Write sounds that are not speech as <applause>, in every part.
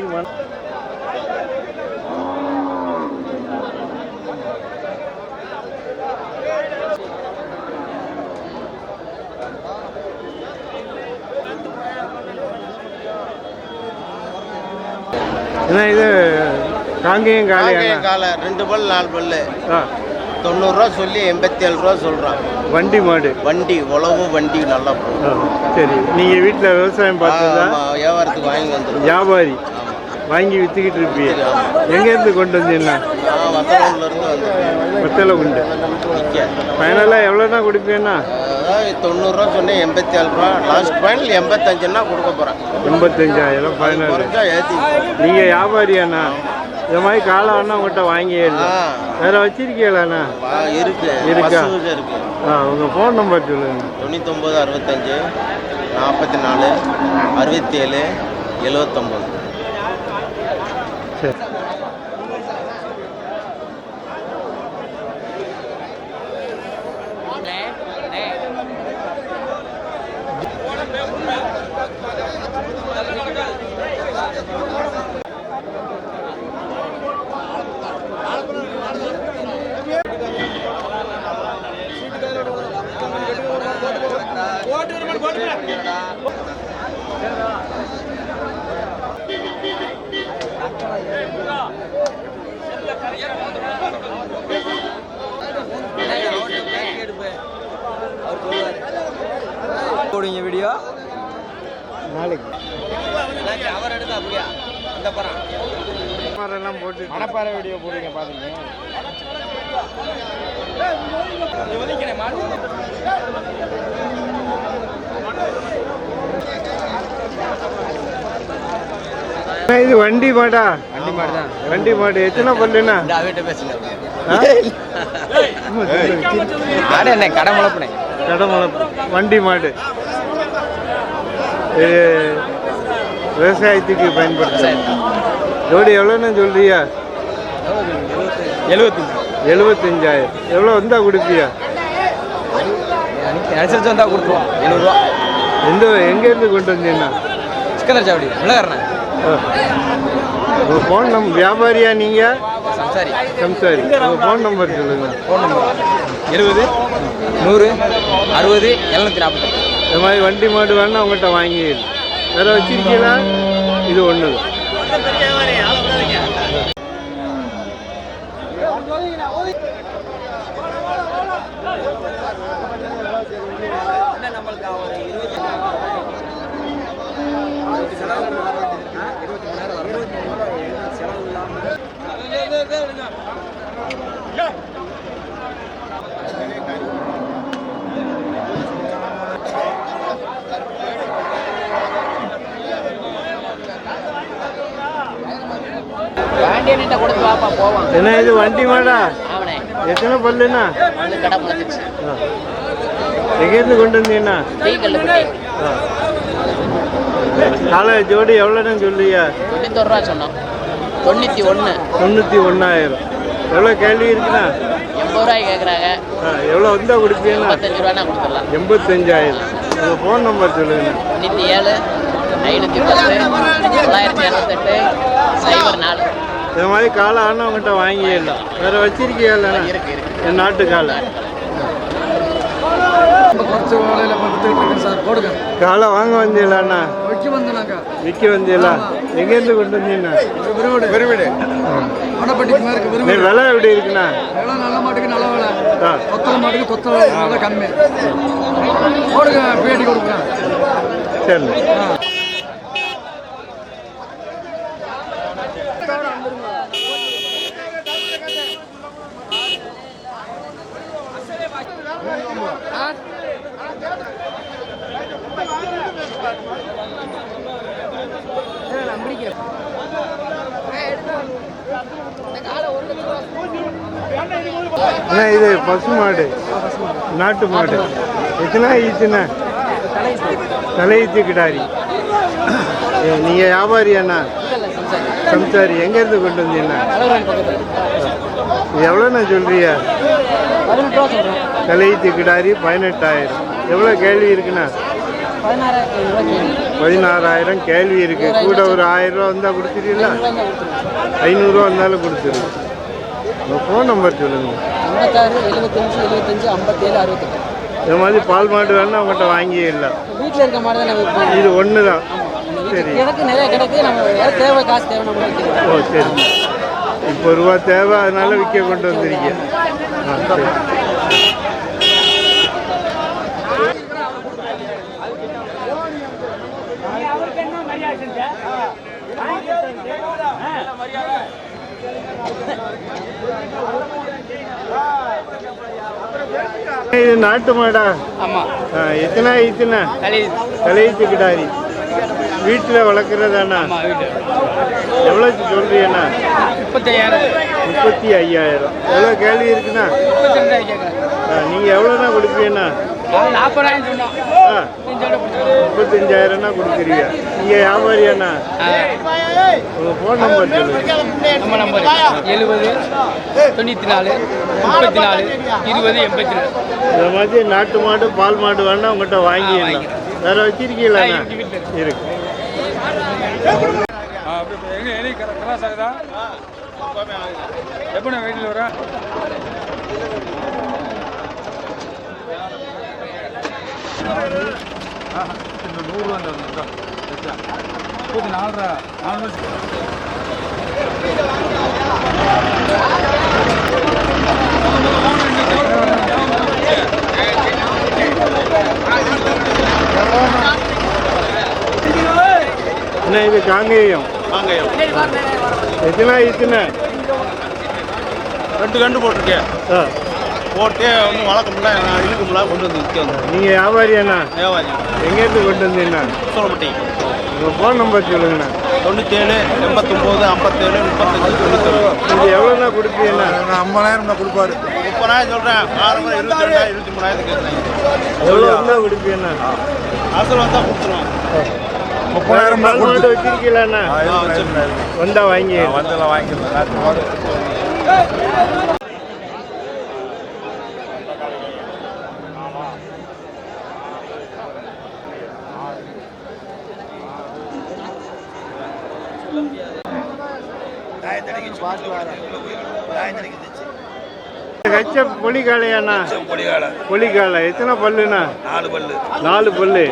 மன என்ன இது? காங்கேயம் காலையா காலை ரெண்டு பல் நாலு பல்லு. ஆ. தொண்ணூறுரூவா சொல்லி எண்பத்தி ஏழு ரூபா சொல்கிறான் வண்டி மாடு. வண்டி உழவு வண்டி நல்லா போகும். சரி. நீங்கள் வீட்டில் விவசாயம் பார்த்ததா ஆமா, வியாபாரத்துக்கு வாங்கி வந்துடும் வியாபாரி. வாங்கி வித்துக்கிட்டு இருப்பீங்க எங்கேருந்து கொண்டு வந்தீங்கன்னா மத்தல உண்டு ஃபைனலாக எவ்வளோனா கொடுப்பீங்கன்னா தொண்ணூறுரூவா சொன்னேன் எண்பத்தி ஏழு ரூபா. லாஸ்ட் ஃபைனல் எண்பத்தஞ்சுன்னா கொடுக்க போகிறேன் எண்பத்தஞ்சாயிரம் ஃபைனல் ஏற்றி நீங்கள் வியாபாரியாண்ணா. இந்த மாதிரி காலம் வேணா உங்கள்கிட்ட வாங்கிடல ஆ. வேற வச்சிருக்கீங்களாண்ணா? இருக்கு. இருக்கா? இருக்கு. ஆ உங்கள் ஃபோன் நம்பர் சொல்லுங்க. தொண்ணூத்தொம்பது அறுபத்தஞ்சு நாற்பத்தி நாலு அறுபத்தி ஏழு எழுவத்தொம்பது. சரி அந்த படம். மரம்லாம் போட்டு மணப்பாறை வீடியோ போடுவீங்க பாத்துங்க அண்ணா, இது வண்டி மாடா. வண்டி மாடு தான் வண்டி மாடு. எத்தனை பல்லுண்ணா இந்த அவர்கிட்ட பேசுங்க. என்ன கடை முளப்புனே கடமலை வண்டி மாடு. விவசாயத்துக்கு பயன்படுத்த ஜோடி எவ்வளோன்னு சொல்றியா? எழுபத்தஞ்சு எழுபத்தஞ்சாயிரம் எவ்வளோ வந்தா கொடுப்பியா? அனுசரிச்சு வந்தா கொடுத்துருவோம். எழுநூறுவா எந்த எங்கேருந்து கொண்டு வந்தீங்கன்னா சிக்கந்தர் சாவடி மிளகரண உங்கள் ஃபோன் நம்பர் வியாபாரியா நீங்கள் சம்சாரி. சம்சாரி. உங்கள் ஃபோன் நம்பர் சொல்லுங்கள் ஃபோன் நம்பர் எழுபது நூறு அறுபது எழுநூத்தி நாற்பது இந்த மாதிரி வண்டி மாடு வேணா உங்கள்கிட்ட வாங்கிடு. வேற வச்சிருக்கீங்களா? இது ஒன்று பாண்டியன்கிட்ட கொடுத்து வாப்பா போவான் என்ன இது வண்டி மாடா? அவனே எத்தனை பல்லுண்ணா கடை முளைச்சிச்சு. எங்கேருந்து கொண்டு வந்தீங்கன்னா? டீ கல்லுப்பட்டி. காலை ஜோடி எவ்வளோன்னு சொல்லியா தொண்ணூத்தொரு ரூபா சொன்னோம். தொண்ணூற்றி ஒன்று தொண்ணூற்றி ஒன்றாயிரம் எவ்வளோ கேள்வி இருக்குண்ணா? எண்பது ரூபாய் கேட்குறாங்க. எவ்வளோ வந்தால் கொடுப்பீங்கண்ணா? முப்பத்தஞ்சு ரூபானா கொடுத்துடலாம். எண்பத்தஞ்சாயிரம். உங்கள் ஃபோன் நம்பர் சொல்லுங்கண்ணா. தொண்ணூற்றி ஏழு ஐநூற்றி பத்து தொள்ளாயிரத்தி இரநூத்தெட்டு சைபர் நாலு. இந்த மாதிரி காலை ஆனால் உங்கள்கிட்ட வாங்கிடலாம் வேற வச்சிருக்கீங்களா இருக்கு இருக்கு. என் நாட்டு காலை. காலை வாங்க வந்தீங்களாண்ணா வைக்க வந்தனாக்கா விற்க வந்தீங்களா? எங்கேருந்து கொண்டு வந்தீங்கண்ணா மேற்கு நீ விலை எப்படி இருக்குண்ணா? விலை நல்ல மாட்டுக்கு நல்ல விலை. கொத்தல மாட்டுக்கு தொத்தல விலை. கம்மி. போடுங்க பேட்டி கொடுக்குறேன் சரி. அண்ணா இது பசு மாடு. நாட்டு மாடு. எத்தனை ஈத்துண்ணா? தலை ஈத்து கிடாரி. நீங்கள் வியாபாரி அண்ணா? சம்சாரி. எங்கேருந்து கொண்டு வந்தீங்கண்ணா? எவ்வளோண்ணா சொல்றியா பதினெட்டு தலை ஈத்து கிடாரி பதினெட்டாயிரம். எவ்வளோ கேள்வி இருக்குண்ணா? பதினாறாயிரம் கேள்வி இருக்குது கூட ஒரு ஆயிரம் ரூபா வந்தால் கொடுத்துருவீங்களா? ஐநூறுரூவா வந்தாலும் கொடுத்துருவோம் ஃபோன் நம்பர் சொல்லுங்கள் ஐம்பத்தாறு எழுபத்தஞ்சு எழுபத்தஞ்சு ஐம்பத்தேழு அறுபத்தெட்டு. இந்த மாதிரி பால் மாடு வேணா உங்கள்கிட்ட வாங்கியே இல்லை. வீட்டில் இருக்க மாதிரி தான். இது ஒன்று தான் சரி. கிடக்கு நிறைய கிடக்கு நம்ம தேவை காசு தேவை நம்ம ஓ சரி. இப்போ ரூபா தேவை அதனால விற்க கொண்டு வந்திருக்கீங்க. ஆ சரி. இது நாட்டு மாடா. ஆமாம் ஆ, எத்தனை இத்தனை களி கலையத்து கிடாரி. வீட்டில் வளர்க்குறதாண்ணா எவ்வளோ சொல்றீங்கண்ணா? முப்பத்தையாயிரம். முப்பத்தி ஐயாயிரம் எவ்வளோ கேள்வி இருக்குண்ணா? நீங்கள் எவ்வளோண்ணா கொடுப்பீங்கண்ணா? நாற்பதாயிரம் சொன்னோம். ஆ. முப்பத்தஞ்சாயிரம்னா கொடுக்குறீங்க நீங்கள் வியாபாரியாண்ணா உங்கள் ஃபோன் நம்பர் நம்ம நம்பர் எழுபது தொண்ணூற்றி நாலு முப்பத்தி நாலு இருபது எண்பத்தி நாலு இந்த மாதிரி நாட்டு மாடு பால் மாடு வேணா உங்கள்கிட்ட வாங்கிடலாம் வேற வச்சிருக்கீங்களாண்ணா இருக்கு எப்படி வீட்டில் வர முப்பத்தி நாலு நாலு என்ன இது காங்கேயம் வாங்கய்யா எத்தனை இத்தனை ரெண்டு கண்டு போட்டிருக்கேன் ஆ போட்டு ஒன்றும் வளர்க்க முடியல நான் இழுக்க முடியல கொண்டு வந்து விற்க வந்தேன். நீங்கள் வியாபாரியாண்ணா தேவாஜி எங்கேருந்து கொண்டு வந்தீங்கண்ணா சோழப்பட்டி உங்கள் ஃபோன் நம்பர் சொல்லுங்கண்ணா. தொண்ணூற்றேழு எண்பத்தொம்போது ஐம்பத்தேழு முப்பத்தஞ்சு தொண்ணூத்தொன்று. இது எவ்வளோண்ணா கொடுப்பீங்கண்ணா? ஐம்பதாயிரம் தான் கொடுப்பாரு. முப்பதாயிரம் சொல்கிறேன் ஆறு முறை இருபத்தி ரெண்டாயிரம் இருபத்தி மூணாயிரத்துக்கு எவ்வளோ இருந்தால் கொடுப்பீங்கண்ணா? அசல் வந்தால் கொடுத்துருவேன் முப்பதாயிரம் மாடு வச்சிருக்கீங்களாண்ணா? வந்தா வாங்கி. வந்தெல்லாம் வாங்கிக்கலாம் கச்ச பொலிகாலையாண்ணா பொலிகாலை எத்தனை பல்லுண்ணா? நாலு பல்லு. நாலு பல்லு.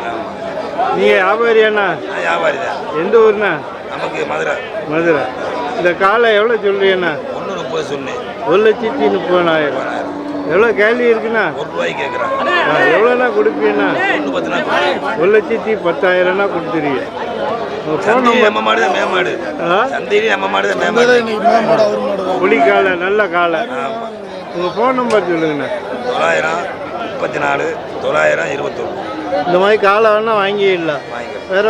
நீங்கள் வியாபாரியாண்ணா? நான் வியாபாரி தான் எந்த ஊர்ண்ணா? நமக்கு மதுரை. மதுரை. இந்த காலை எவ்வளோ சொல்றீங்கண்ணா? ஒன்று முப்பது சொன்னேன் ஒரு லட்சத்தி முப்பதாயிரம். எவ்வளோ கேள்வி இருக்குண்ணா? ஒரு ரூபாய்க்கு கேட்குறான். எவ்வளோண்ணா கொடுப்பீங்கண்ணா? ஒரு லட்சத்தி பத்தாயிரம்னா ஃபோன் சந்தையில நம்பர் நம்ம மாடு தான் மேமாடு ஆ? சந்தையில நம்ம மாடு தான் மேமாடு புலி காலை நல்ல காலை உங்கள் ஃபோன் நம்பர் சொல்லுங்கண்ணா. தொள்ளாயிரம் முப்பத்தி நாலு தொள்ளாயிரம் இருபத்தொன்று இந்த மாதிரி காலை வேணா வாங்கிடலாம் வேற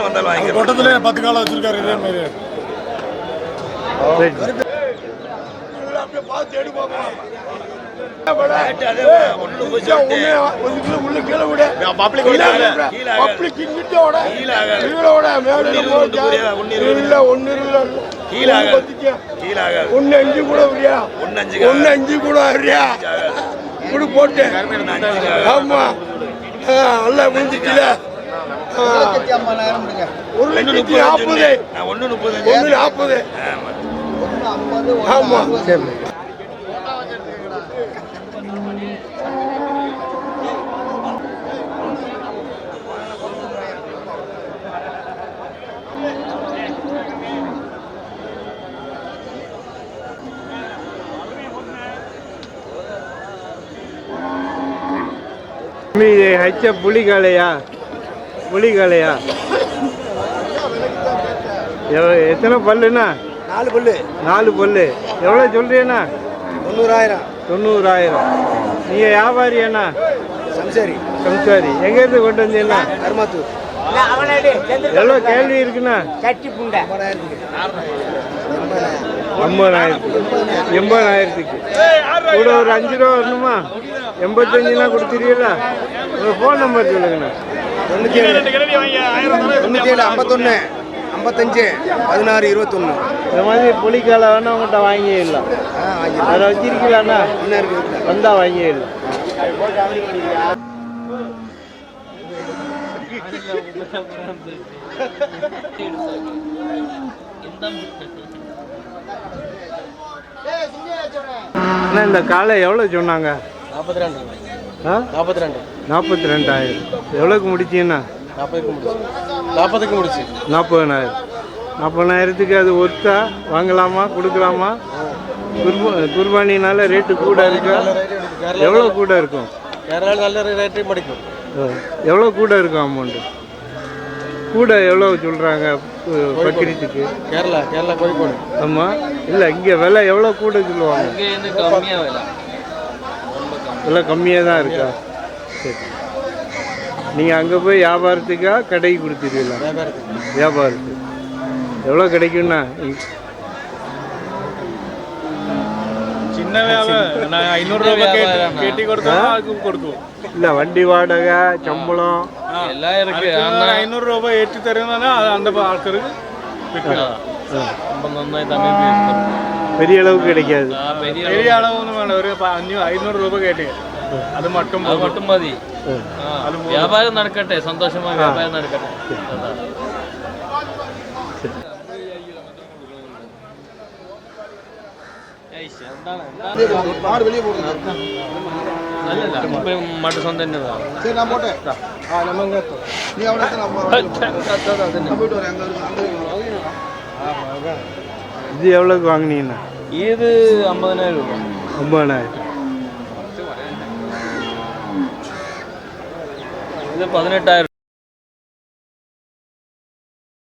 வந்தாலும் வாங்கிக்கலாம் பத்து காலம் வச்சிருக்காரு இதே மாதிரி. முப்பது ஒன்னு அஞ்சு கூட ஒன்னு அஞ்சு கூட வரியா இப்படி போட்டு ஆமா நல்லா முடிஞ்சிச்சுல ஒரு லட்சத்தி நாற்பது ஒன்று நாற்பது ஆமா ஹச்ச புலிகாலையா புலிகாலையா எவ்வளோ- எத்தனை பல்லுண்ணா? நாலு பல்லு. நாலு பல்லு. எவ்வளோ சொல்றீண்ணா? தொண்ணூறாயிரம். தொண்ணூறாயிரம். நீங்கள் வியாபாரியாண்ணா? சம்சாரி. சம்சாரி. எங்கேருந்து கொண்டு வந்தீங்கண்ணா? கருமாத்தூர் எவ்வளோ கேள்வி இருக்குண்ணா? ஐம்பதாயிரத்துக்கு எண்பதாயிரத்துக்கு. கூட ஒரு அஞ்சு ரூபா வரணுமா? எண்பத்தஞ்சுனா கொடுத்துருவீங்களா உங்கள் ஃபோன் நம்பர் சொல்லுங்கண்ணா. தொண்ணூத்தி ஏழு தொண்ணூத்தி ஏழு ஐம்பத்தொன்னு ஐம்பத்தஞ்சு பதினாறு இருபத்தொன்னு. இந்த மாதிரி புளிக்காலை வேணா உங்கள்கிட்ட வாங்கிடலாம். அதை வச்சிருக்கீங்களாண்ணா என்ன இருக்கு வந்தால் வாங்கிடலாம் <laughs> அண்ணா இந்த காலை எவ்வளோ சொன்னாங்க? நாற்பத்தி ரெண்டு ஆ? நாற்பத்தி ரெண்டு நாற்பத்தி ரெண்டாயிரம் எவ்வளோக்கு முடிச்சீங்கண்ணா நாற்பதுக்கு முடிச்சு. நாற்பதுக்கு முடிச்சு. நாற்பதனாயிரம். நாற்பதனாயிரத்துக்கு அது ஒர்த்தா வாங்கலாமா? கொடுக்கலாமா? குர்பா குர்பானினால ரேட்டு கூட இருக்கா? எவ்வளோ கூட இருக்கும்? கேரளாவில் நல்ல ரேட்டு படிக்கும் எவ்வளோ கூட இருக்கும் அமௌண்ட்டு கூட எவ்வளோ சொல்கிறாங்க பக்ரீத்துக்கு கேரளா கேரளா கோழிக்கோடு. ஆமாம் இல்லை இங்கே விலை எவ்வளோ கூட சொல்லுவாங்க? விலை. கம்மியாக தான் இருக்கா? சரி. நீங்கள் அங்கே போய் வியாபாரத்துக்கா கடைக்கு கொடுத்துருவீங்களா? வியாபாரத்துக்கு. எவ்வளோ கிடைக்கும்னா? ഇല്ല വണ്ടി വാടക ശമ്പളം. എല്ലാം ഇറക്കി. രൂപ ഏറ്റി തരുന്ന അന്ത ആൾക്കാർക്ക് നന്നായി തന്നെ പെരിയ അളവ് கிடைக்காது വേണ്ട. ഒരു അഞ്ഞൂറ് രൂപ കയറ്റി അത് മട്ടും മട്ടും മതി. വ്യാപാരം നടക്കട്ടെ. സന്തോഷമായി വ്യാപാരം നടക്കട്ടെ. மாடு சொந்த இது எவ்வளோக்கு வாங்கினீங்கண்ணா? இது ஐம்பதனாயிரம் ரூபாய். ஐம்பதனாயிரம் இது பதினெட்டாயிரம்